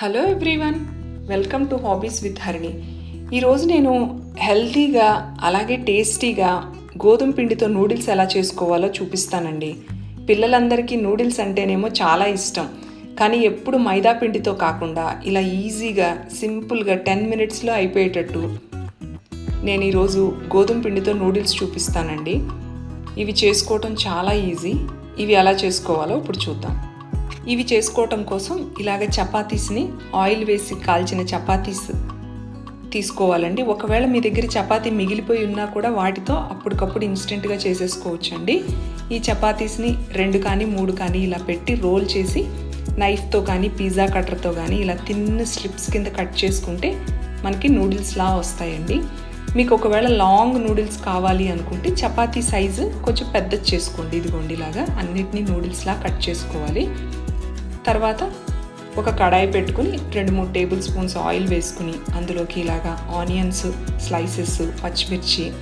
Hello everyone welcome to hobbies with Harini ఈరోజు నేను హెల్తీగా అలాగే టేస్టీగా గోధుమ పిండితో నూడిల్స్ ఎలా చేసుకోవాలో చూపిస్తానండి. పిల్లలందరికీ నూడిల్స్ అంటేనేమో చాలా ఇష్టం. కానీ ఎప్పుడు మైదా పిండితో కాకుండా ఇలా ఈజీగా సింపుల్గా టెన్ మినిట్స్లో అయిపోయేటట్టు నేను ఈరోజు గోధుమ పిండితో నూడిల్స్ చూపిస్తానండి. ఇవి చేసుకోవటం చాలా ఈజీ ఇవి ఎలా చేసుకోవాలో ఇప్పుడు చూద్దాం. ఇవి చేసుకోవటం కోసం ఇలాగ చపాతీస్ని ఆయిల్ వేసి కాల్చిన చపాతీస్ తీసుకోవాలండి. ఒకవేళ మీ దగ్గర చపాతీ మిగిలిపోయి ఉన్నా కూడా వాటితో అప్పటికప్పుడు ఇన్స్టెంట్గా చేసేసుకోవచ్చండి. ఈ చపాతీస్ని రెండు కానీ మూడు కానీ ఇలా పెట్టి రోల్ చేసి నైఫ్తో కానీ పిజ్జా కట్టర్తో కానీ ఇలా తిన్న స్లిప్స్ కింద కట్ చేసుకుంటే మనకి నూడిల్స్లా వస్తాయండి. మీకు ఒకవేళ లాంగ్ నూడిల్స్ కావాలి అనుకుంటే చపాతీ సైజు కొంచెం పెద్దది చేసుకోండి. ఇదిగోండి ఇలాగా అన్నిటినీ నూడిల్స్లా కట్ చేసుకోవాలి. తర్వాత ఒక కడాయి పెట్టుకుని రెండు మూడు టేబుల్ స్పూన్స్ ఆయిల్ వేసుకుని అందులోకి ఇలాగా ఆనియన్స్ స్లైసెస్ పచ్చిమిర్చి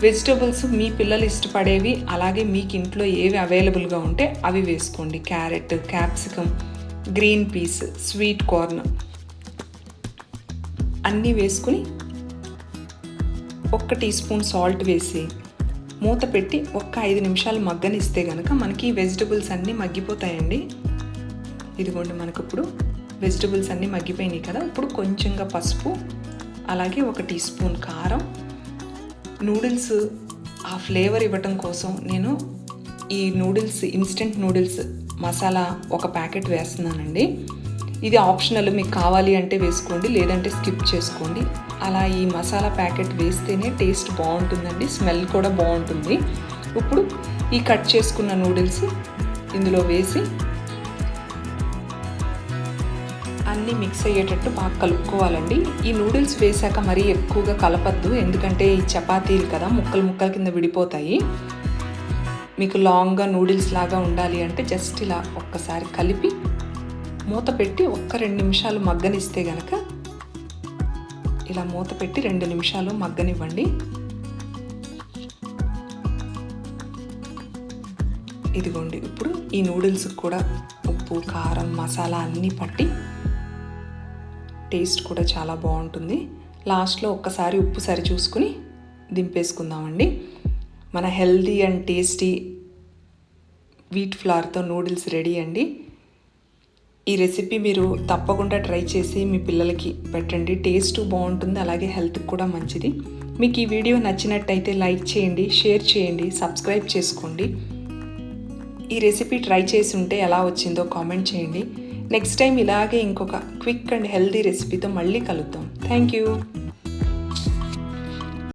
వెజిటబుల్స్ మీ పిల్లలు ఇష్టపడేవి అలాగే మీకు ఇంట్లో ఏవి అవైలబుల్గా ఉంటే అవి వేసుకోండి. Carrot capsicum green peas sweet corn అన్నీ వేసుకుని ఒక్క టీ స్పూన్ సాల్ట్ వేసి మూత పెట్టి ఒక్క ఐదు నిమిషాలు మగ్గనిస్తే కనుక మనకి వెజిటబుల్స్ అన్నీ మగ్గిపోతాయండి. ఇదిగోండి మనకు ఇప్పుడు వెజిటబుల్స్ అన్నీ మగ్గిపోయినాయి కదా. ఇప్పుడు కొంచెంగా పసుపు అలాగే ఒక టీ స్పూన్ కారం. నూడిల్స్ ఆ ఫ్లేవర్ ఇవ్వటం కోసం నేను ఈ నూడిల్స్ ఇన్స్టెంట్ నూడిల్స్ మసాలా ఒక ప్యాకెట్ వేస్తున్నానండి. ఇది ఆప్షనల్ మీకు కావాలి అంటే వేసుకోండి లేదంటే స్కిప్ చేసుకోండి. అలా ఈ మసాలా ప్యాకెట్ వేస్తేనే టేస్ట్ బాగుంటుందండి స్మెల్ కూడా బాగుంటుంది. ఇప్పుడు ఈ కట్ చేసుకున్న నూడిల్స్ ఇందులో వేసి అన్నీ మిక్స్ అయ్యేటట్టు బాగా కలుపుకోవాలండి. ఈ నూడిల్స్ వేసాక మరీ ఎక్కువగా కలపద్దు. ఎందుకంటే ఈ చపాతీలు కదా ముక్కలు ముక్కల కింద విడిపోతాయి. మీకు లాంగ్గా నూడిల్స్ లాగా ఉండాలి అంటే జస్ట్ ఇలా ఒక్కసారి కలిపి మూత పెట్టి ఒక్క రెండు నిమిషాలు మగ్గనిస్తే గనక ఇలా మూత పెట్టి రెండు నిమిషాలు మగ్గనివ్వండి. ఇదిగోండి ఇప్పుడు ఈ నూడిల్స్ కూడా ఉప్పు కారం మసాలా అన్నీ పట్టి టేస్ట్ కూడా చాలా బాగుంటుంది. లాస్ట్లో ఒక్కసారి ఉప్పు సరి చూసుకుని దింపేసుకుందామండి. మన హెల్దీ అండ్ టేస్టీ వీట్ ఫ్లవర్తో నూడిల్స్ రెడీ అండి. ఈ రెసిపీ మీరు తప్పకుండా ట్రై చేసి మీ పిల్లలకి పెట్టండి. టేస్ట్ బాగుంటుంది అలాగే హెల్త్కి కూడా మంచిది. మీకు ఈ వీడియో నచ్చినట్టయితే లైక్ చేయండి షేర్ చేయండి సబ్స్క్రైబ్ చేసుకోండి. ఈ రెసిపీ ట్రై చేసి ఉంటే ఎలా వచ్చిందో కామెంట్ చేయండి. నెక్స్ట్ టైం ఇలాగే ఇంకొక క్విక్ అండ్ హెల్దీ రెసిపీతో మళ్ళీ కలుద్దాం. Thank you